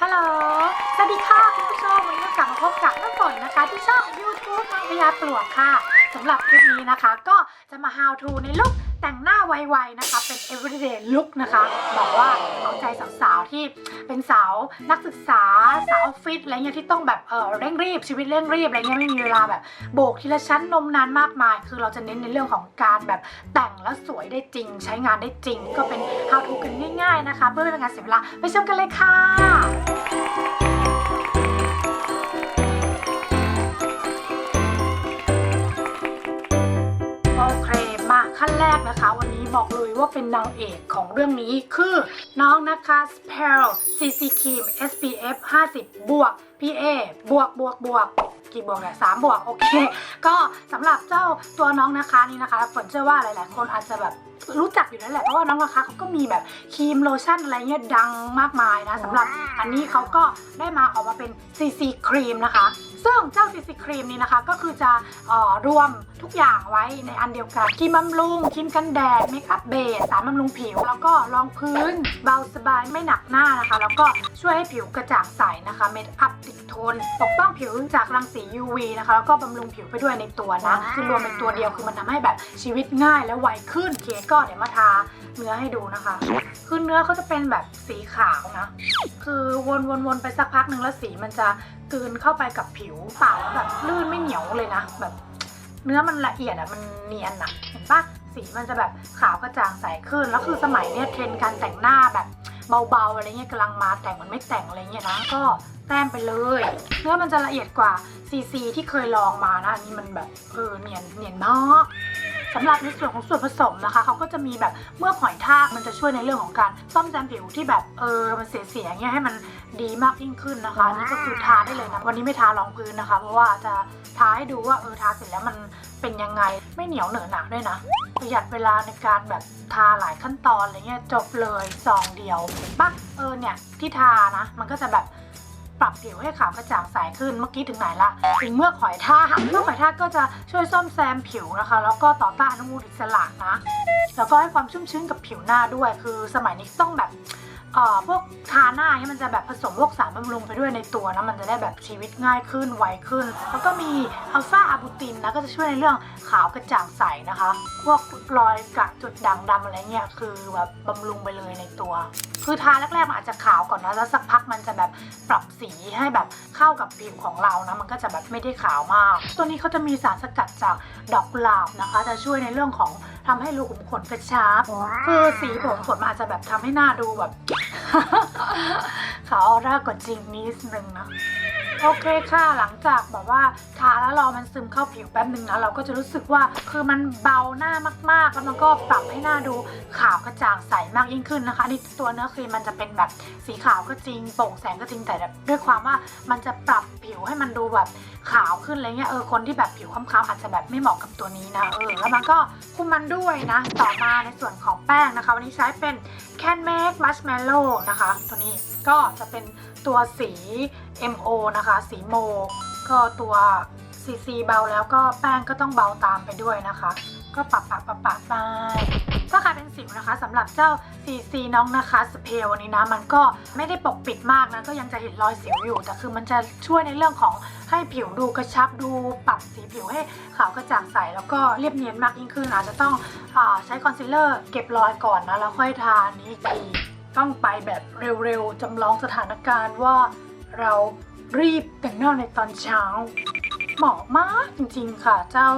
ฮัลโหล สวัสดีค่ะคุณผู้ชมวันนี้กลับมาพบกับน้ำฝนนะคะ ที่ช่อง YouTube นางพญาปลวกค่ะสำหรับคลิปนี้นะคะ ก็จะมา how to ในลุคแต่งหน้าไวๆนะคะ เป็น everyday look นะคะ บอกว่าเอาใจสาวๆ ที่เป็นสาวนักศึกษาสาวออฟฟิศอะไรเงี้ยที่ต้องแบบเออเร่งรีบชีวิตเร่งรีบอะไรเงี้ยไม่มีเวลาแบบโบกทีละชั้นนมนานมากมาย คือเราจะเน้นในเรื่องของการแบบแต่งแล้วสวยได้จริง ใช้งานได้จริง ก็เป็น how to กันง่าย ๆนะคะ เพื่อไม่เป็นการเสียเวลาไปชมกันเลยค่ะ โอเคมาขั้นแรกนะคะ วันนี้บอกเลยว่าเป็นนางเอกของเรื่องนี้คือน้องนะคะ s p e l CC Cream SPF 50 บวก PA บวกบวกบวก กี่บวกเนี่ยสามบวกโอเค ก็สำหรับเจ้าตัวน้องนะคะนี่นะคะฝนเชื่อว่าหลาย ๆ คนอาจจะแบบรู้จักอยู่นั่นแหละเพราะว่าน้องนะคะเขาก็มีแบบครีมโลชั่นอะไรเงี้ยดังมากมายนะสำหรับอันนี้เขาก็ได้มาออกมาเป็น CC ครีมนะคะ ซึ่งเจ้า CC ครีมนี้นะคะก็คือจะอ่อรวม ทุกอย่างไว้ในอันเดียวกันครีมบำรุงครีมกันแดดเมคอัพเบสสารบำรุงผิว แล้วก็รองพื้น เบาสบายไม่หนักหน้านะคะ แล้วก็ช่วยให้ผิวกระจ่างใสนะคะเมคอัพติดทน ปกป้องผิวจากรังสี UV นะคะ แล้วก็บำรุงผิวไปด้วยในตัวนะคือรวมเป็นตัวเดียวคือมันทำให้แบบชีวิตง่ายและไวขึ้นเคก็เดี๋ยวมาทาเนื้อให้ดูนะคะ คือเนื้อเขาจะเป็นแบบสีขาวนะ คือวนวนวนไปสักพักหนึ่งแล้วสีมันจะกลืนเข้าไปกับผิวเปล่าแล้วแบบลื่นไม่เหนียวเลยนะแบบ เนื้อมันละเอียดอะมันเนียนอะเห็นปะสีมันจะแบบขาวกระจ่างใสขึ้น แล้วคือสมัยเนี้ยเทรนด์การแต่งหน้าแบบเบาๆอะไรเงี้ยกำลังมาแต่งมันไม่แต่งอะไรเงี้ยนะก็แต้มไปเลย เนื้อมันจะละเอียดกว่าซีซีที่เคยลองมานะอันนี้มันแบบเออเนียนเนียนมาก สำหรับในส่วนของส่วนผสมนะคะเขาก็จะมีแบบเมื่อกหอยทากมันจะช่วยในเรื่องของการซ่อมแซมผิวที่แบบเออมันเสียๆเงี้ยให้มันดีมากยิ่งขึ้นนะคะอันนี่ก็คือทาได้เลยนะวันนี้ไม่ทารองพื้นนะคะ เพราะว่าจะทาให้ดูว่าเออทาเสร็จแล้วมันเป็นยังไงไม่เหนียวเหนอะหนะด้วยนะประหยัดเวลาในการแบบทาหลายขั้นตอนอะไรเงี้ยจบเลยซองเดียวเห็นปะเออเนี่ยที่ทานะ มันก็จะแบบ ปรับผิวให้ขาวกระจ่างใสขึ้นเมื่อกี้ถึงไหนละถึงเมื่อกหอยทากเมื่อกหอยทากก็จะช่วยซ่อมแซมผิวนะคะ แล้วก็ต่อต้านอนุมูลอิสระนะแล้วก็ให้ความชุ่มชื้นกับผิวหน้าด้วย คือสมัยนี้ต้องแบบเอ่อพวกทาหน้าให้มันจะแบบผสมพวกสารบำรุงไปด้วยในตัวนะมันจะได้แบบชีวิตง่ายขึ้นไวขึ้น แล้วก็มีอัลฟาอะบูตินนะก็จะช่วยในเรื่องขาวกระจ่างใสนะคะ พวกรอยกระจุดด่างดำอะไรเงี้ยคือแบบบำรุงไปเลยในตัว คือทาแรกๆมันอาจจะขาวก่อนนะแล้วสักพักมันจะแบบปรับสีให้แบบเข้ากับผิวของเรานะมันก็จะแบบไม่ได้ขาวมาก ตัวนี้เขาจะมีสารสกัดจากดอกกุหลาบนะคะ จะช่วยในเรื่องของทำให้รูขุมขนกระชับคือสีผมขนมันอาจจะแบบทำให้หน้าดูแบบาวออร่ากว่าจริงนิดนึงนะโอเคค่ะ หลังจากแบบว่าทาแล้วรอมันซึมเข้าผิวแป๊บนึงนะเราก็จะรู้สึกว่าคือมันเบาหน้ามาก ๆ แล้วมันก็ปรับให้หน้าดูขาวกระจ่างใสมากยิ่งขึ้นนะคะนี่ตัวเนื้อครีมมันจะเป็นแบบสีขาวก็จริงโปร่งแสงก็จริงแต่ด้วยความว่ามันจะปรับผิวให้มันดูแบบ ขาวขึ้นอะไรเงี้ยเออคนที่แบบผิวคล้ำๆอาจจะแบบไม่เหมาะกับตัวนี้นะเออแล้วมันก็คุมมันด้วยนะ ต่อมาในส่วนของแป้งนะคะ วันนี้ใช้เป็น Can Make Marshmallow นะคะ ตัวนี้ก็จะเป็นตัวสี MO นะคะ สีโม ก็ตัว CC เบาแล้วก็แป้งก็ต้องเบาตามไปด้วยนะคะ ก็ปรับปรับปรับปรับไปถ้าใครเป็นสิวนะคะสำหรับเจ้า CC น้องนะคะสเปรย์วันนี้นะมันก็ไม่ได้ปกปิดมากนะก็ยังจะเห็นรอยสิวอยู่ แต่คือมันจะช่วยในเรื่องของให้ผิวดูกระชับดูปรับสีผิวให้ขาวกระจ่างใส แล้วก็เรียบเนียนมากยิ่งขึ้นอาจจะต้องอใช้คอนซีลเลอร์เก็บรอยก่อนนะแล้วค่อยทานนี้อีกทีต้องไปแบบเร็วๆจำลองสถานการณ์ว่าเรารีบแต่งหน้าในตอนเช้าเหมาะมากจริงๆค่ะเจ้า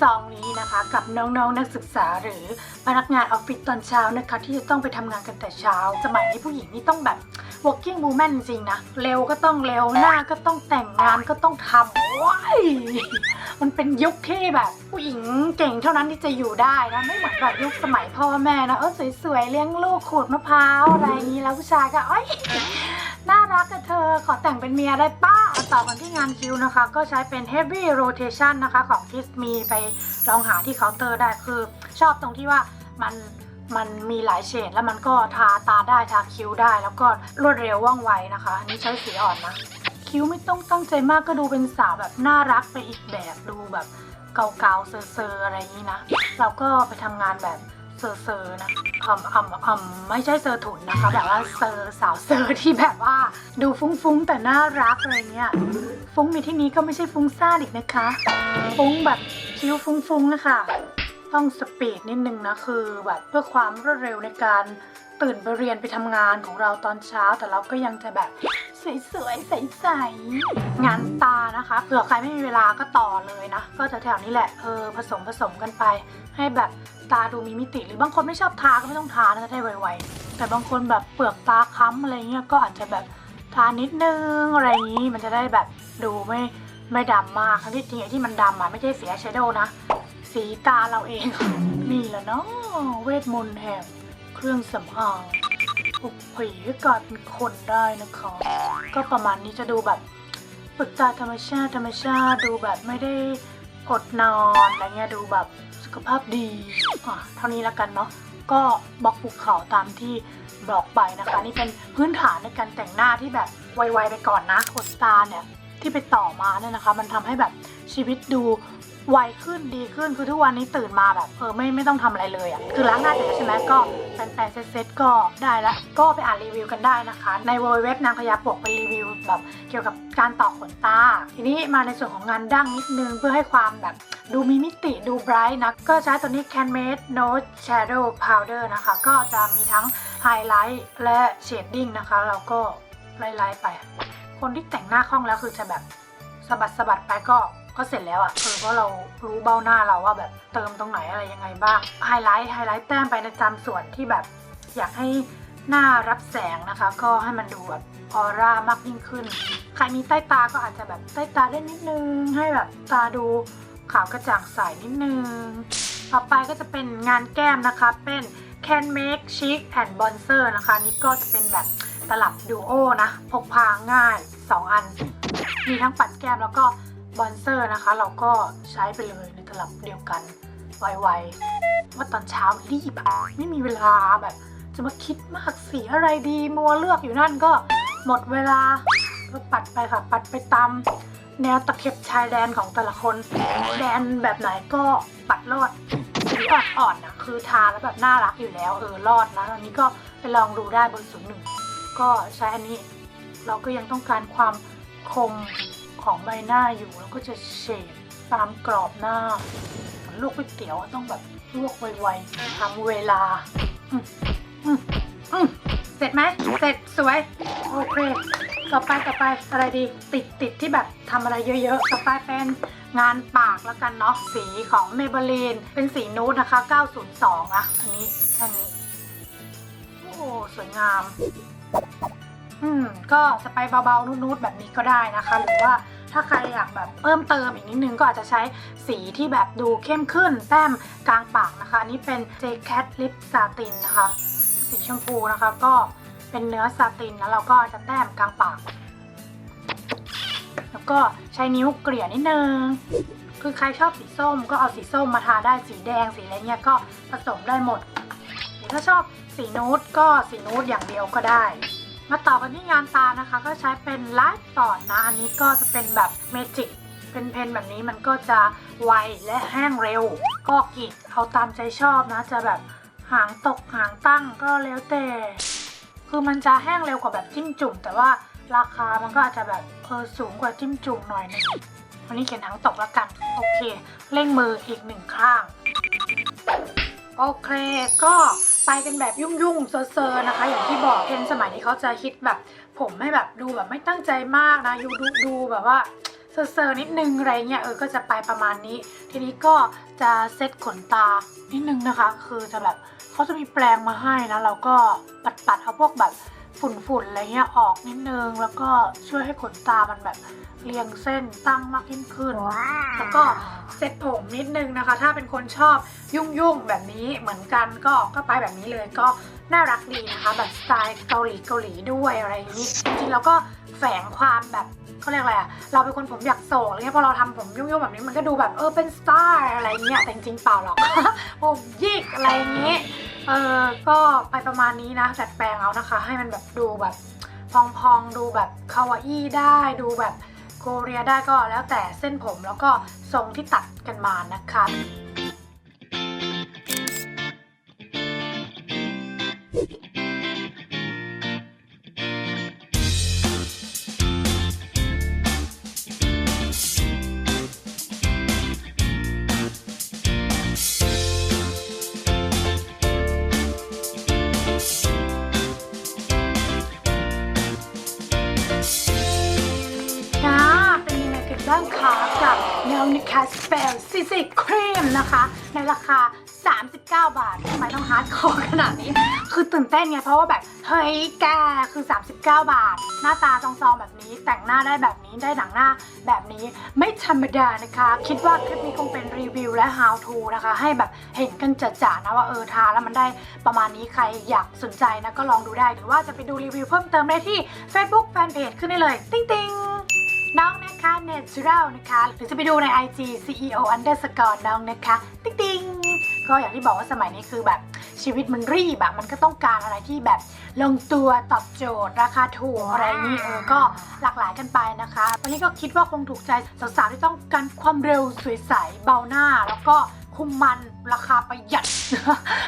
ซองนี้นะคะกับน้องๆนักศึกษาหรือพนักงานออฟฟิศตอนเช้านะคะ ที่จะต้องไปทำงานกันแต่เช้า สมัยนี้ผู้หญิงนี่ต้องแบบ working woman จริงนะเร็วก็ต้องเร็วหน้าก็ต้องแต่งงานก็ต้องทำว้ายมันเป็นยุคที่แบบ ผู้หญิงเก่งเท่านั้นที่จะอยู่ได้นะไม่เหมือนแบบยุคสมัยพ่อแม่นะเออสวยๆเลี้ยงลูกขูดมะพร้าวอะไรอย่างนี้แล้วผู้ชายก็อ้ยน่ารักกับเธอขอแต่งเป็นเมียได้ป้า ต่อกันที่งานคิวนะคะ ก็ใช้เป็น heavy rotation นะคะของ Kiss Me ไปลองหาที่เคาน์เตอร์ได้คือ ชอบตรงที่ว่ามันมันมีหลายเฉดแล้วมันก็ทาตาได้ทาคิ้วได้ แล้วก็รวดเร็วว่องไวนะคะ อันนี้ใช้สีอ่อนนะ คิ้วไม่ต้องตั้งใจมากก็ดูเป็นสาวแบบน่ารักไปอีกแบบดูแบบเกาๆเซอร์ๆอะไรอย่างนี้นะ เราก็ไปทำงานแบบเซอร์ๆนะ อ่ำอ่ำอ่ำไม่ใช่เซอร์ถุนนะคะ แบบว่าเซอร์สาวเซอร์ที่แบบว่า ดูฟุ้งๆแต่น่ารักอะไรเงี้ยฟุ้งในที่นี้ก็ไม่ใช่ฟุ้งซ่านอีกนะคะ ฟุ้งแบบคิ้วฟุ้งๆนะคะต้องสปีดนิดนึงนะคือแบบเพื่อความรวดเร็วในการตื่นไปเรียนไปทำงานของเราตอนเช้า แต่เราก็ยังจะแบบ สวยๆ ใสๆงานตานะคะ เผื่อใครไม่มีเวลาก็ต่อเลยนะ ก็จะแถวๆนี้แหละ เออ ผสมผสมกันไป ให้แบบตาดูมีมิติ หรือบางคนไม่ชอบทาก็ไม่ต้องทานะจะได้ไวๆ แต่บางคนแบบเปลือกตาค้ำอะไรเงี้ย ก็อาจจะแบบทานิดนึงอะไรอย่างนี้ มันจะได้แบบดูไม่ไม่ดำมากทั้งที่จริงไอ้ที่มันดำอะไม่ใช่สียแชโดว์นะ สีตาเราเอง นี่แหละเนาะ เวทมนต์แห่งเครื่องสำอาง ลุกผีให้กลายเป็นคนได้นะคะ ก็ประมาณนี้จะดูแบบฝึกตาธรรมชาติธรรมชาติดูแบบไม่ได้อดนอนอะไรเงี้ยดูแบบสุขภาพดีอะเท่านี้แล้วกันเนาะก็บล็อกภูเขาตามที่บอกไปนะคะ นี่เป็นพื้นฐานในการแต่งหน้าที่แบบไวๆไปก่อนนะขนตาเนี่ยที่ไปต่อมาเนี่ยนะคะ มันทำให้แบบชีวิตดู ไวขึ้นดีขึ้นคือทุกวันนี้ตื่นมาแบบเออไม่ไม่ต้องทำอะไรเลยอะ่ะคือล้างหน้าเสร็จแล้วใช่ไหมก็แปรงๆเซ็ตๆก็ได้ละก็ไปอ่านรีวิวกันได้นะคะ ในเว็บนางพญาปกเป็นรีวิวแบบเกี่ยวกับการต่อขนตา ทีนี้มาในส่วนของงานดั้งนิดนึงเพื่อให้ความแบบดูมีมิติดูไบรท์นะ ก็ใช้ตัวนี้ Canmade Note Shadow Powder นะคะ ก็จะมีทั้งไฮไลท์และเชดดิ้งนะคะเราก็ไล่ๆไป คนที่แต่งหน้าคล่องแล้วคือจะแบบสะบัดสะบัดไปก็ ก็เสร็จแล้วอะ่ะคือเพราะเรารู้เบ้าหน้าเราว่าแบบเติมตรงไหนอะไรยังไงบ้างไฮไลท์ไฮไลท์แต้มไปในจำส่วนที่แบบอยากให้หน้ารับแสงนะคะ ก็ให้มันดูแบบออร่ามากยิ่งขึ้น ใครมีใต้ตาก็อาจจะแบบใต้ตาเล่นนิดนึง ให้แบบตาดูขาวกระจ่างใสนิดนึง ต่อไปก็จะเป็นงานแก้มนะคะ เป็น Can Make Cheek and Bronzer นะคะ นี่ก็จะเป็นแบบตลับดูโอนะ พกพาง่าย 2 อัน มีทั้งปัดแก้มแล้วก็ บอนเซอร์นะคะ เราก็ใช้ไปเลยในตลับเดียวกันไวๆว่าตอนเช้ารีบอะไม่มีเวลาแบบ จะมาคิดมากสีอะไรดีมัวเลือกอยู่นั่นก็หมดเวลาก็ปัดไปค่ะ ปัดไปตามแนวตะเข็บชายแดนของแต่ละคน แดนแบบไหนก็ปัดรอดสีอ่อนๆนะคือทาแล้วแบบน่ารักอยู่แล้ว เออรอดนะอันนี้ก็ไปลองดูได้บนศูนย์หนึ่งก็ใช้อันนี้ เราก็ยังต้องการความคม ของใบหน้าอยู่แล้วก็จะเฉดตามกรอบหน้าลวกก๋วยเตี๋ยวต้องแบบลวกไวๆทำเวลาเสร็จไหมเสร็จสวย โอเค ต่อไปต่อไปอะไรดี ติดติดที่แบบทำอะไรเยอะๆ ต่อไปเป็นงานปากแล้วกันเนาะ สีของ Maybelline เป็นสีนูดนะคะ 902 นะ อันนี้แค่นี้ โอ้ สวยงาม อืมก็สไปเบาๆนูดๆแบบนี้ก็ได้นะคะ หรือว่าถ้าใครอยากแบบเพิ่มเติมอีกนิดนึงก็อาจจะใช้สีที่แบบดูเข้มขึ้นแต้มกลางปากนะคะอันนี้เป็น J Cat Lip Satin นะคะ สีชมพูนะคะ ก็เป็นเนื้อซาตินแล้วเราก็จะแต้มกลางปาก แล้วก็ใช้นิ้วเกลี่ยนิดนึงคือใครชอบสีส้มก็เอาสีส้มมาทาได้สีแดงสีอะไรเงี้ยก็ผสมได้หมดหรือถ้าชอบสีนูดก็สีนูดอย่างเดียวก็ได้ มาต่อกันที่งานตานะคะ ก็ใช้เป็นไลท์ปอดนะ อันนี้ก็จะเป็นแบบเมจิกเป็นเพนแบบนี้มันก็จะไวและแห้งเร็ว ก็กรีดเอาตามใจชอบนะ จะแบบหางตกหางตั้งก็แล้วแต่ คือมันจะแห้งเร็วกว่าแบบจิ้มจุ่ม แต่ว่าราคามันก็อาจจะแบบเออสูงกว่าจิ้มจุ่มหน่อยนึงวันนี้เขียนหางตกแล้วกัน โอเค เร่งมืออีกหนึ่งข้าง โอเคก็ ไปกันแบบยุ่งๆเซอร์ๆนะคะ อย่างที่บอกเทรนสมัยนี้เขาจะคิดแบบ ผมให้แบบดูแบบไม่ตั้งใจมากนะยูดูดูแบบว่าเซอร์ๆนิดนึงอะไรเงี้ยเออก็จะไปประมาณนี้ ทีนี้ก็จะเซตขนตานิดนึงนะคะ คือจะแบบเขาจะมีแปรงมาให้นะเราก็ปัดๆเอาพวกแบบ ฝุ่นๆอะไรเงี้ยออกนิดนึง แล้วก็ช่วยให้ขนตามันแบบเรียงเส้นตั้งมากยิ่งขึ้น แล้วก็เซ็ตผมนิดนึงนะคะ ถ้าเป็นคนชอบยุ่งๆแบบนี้เหมือนกันก็ก็ไปแบบนี้เลยก็น่ารักดีนะคะ แบบสไตล์เกาหลีเกาหลีด้วยอะไรอย่างนี้จริงๆเราก็แฝงความแบบเขาเรียกอะไรอะเราเป็นคนผมอยากโศกอะไรเงี้ยพอเราทำผมยุ่งๆแบบนี้มันก็ดูแบบเออเป็นสไตล์อะไรเงี้ยแต่จริงๆเปล่าหรอกผมยิกอะไรอย่างนี้ เออก็ไปประมาณนี้นะดัดแปลงเอานะคะ ให้มันแบบดูแบบพองๆดูแบบคาวาอี้ได้ดูแบบโกเรียได้ก็แล้วแต่เส้นผมแล้วก็ทรงที่ตัดกันมานะคะ น้องนะคะสเปลซิซิครีมนะคะ ในราคา 39 บาททำไมต้องฮาร์ดคอร์ขนาดนี้ คือตื่นเต้นไง เพราะว่าแบบ เฮ้ยแกคือ 39 บาท หน้าตาซองๆแบบนี้ แต่งหน้าได้แบบนี้ได้หนังหน้าแบบนี้ไม่ธรรมดานะคะ คิดว่าคลิปนี้คงเป็นรีวิวและ how to นะคะ ให้แบบเห็นกันจัดๆนะว่าเออทาแล้วมันได้ประมาณนี้ใครอยากสนใจนะก็ลองดูได้ หรือว่าจะไปดูรีวิวเพิ่มเติมได้ที่ Facebook Fanpage ขึ้นได้เลย ติ๊งติ๊งๆ น้องนะคะ natural นะคะ หรือจะไปดูใน IG CEO underscore น้องนะคะ ติ๊งติ๊งๆก็อย่างที่บอกว่าสมัยนี้คือแบบชีวิตมันรีบอะมันก็ต้องการอะไรที่แบบลงตัวตอบโจทย์ ราคาถูกอะไรนี้เออก็หลากหลายกันไปนะคะ วันนี้ก็คิดว่าคงถูกใจสาวๆที่ต้องการความเร็วสวยใสเบาหน้าแล้วก็ คุมมันราคาประหยัด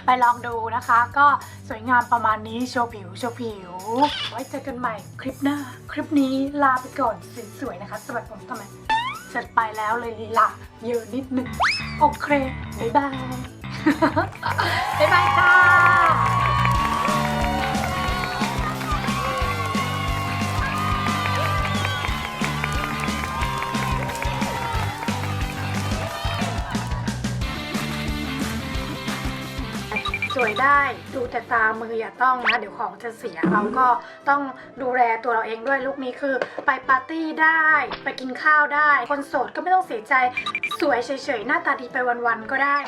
ไปลองดูนะคะ ก็สวยงามประมาณนี้โชว์ผิวโชว์ผิว ไว้เจอกันใหม่คลิปหน้า คลิปนี้ลาไปก่อนสวยๆนะคะสวัสดีผมทำไมเสร็จไปแล้วเลยลีลาเยอะนิดนึงโอเคบ๊ายบายบ๊ายบายค่ะ ได้ดูแต่ตามืออย่าต้องนะ เดี๋ยวของจะเสียเราก็ต้องดูแลตัวเราเองด้วยลุคนี้คือ ไปปาร์ตี้ได้ ไปกินข้าวได้ คนโสดก็ไม่ต้องเสียใจ สวยเฉยๆ หน้าตาดีไปวันๆก็ได้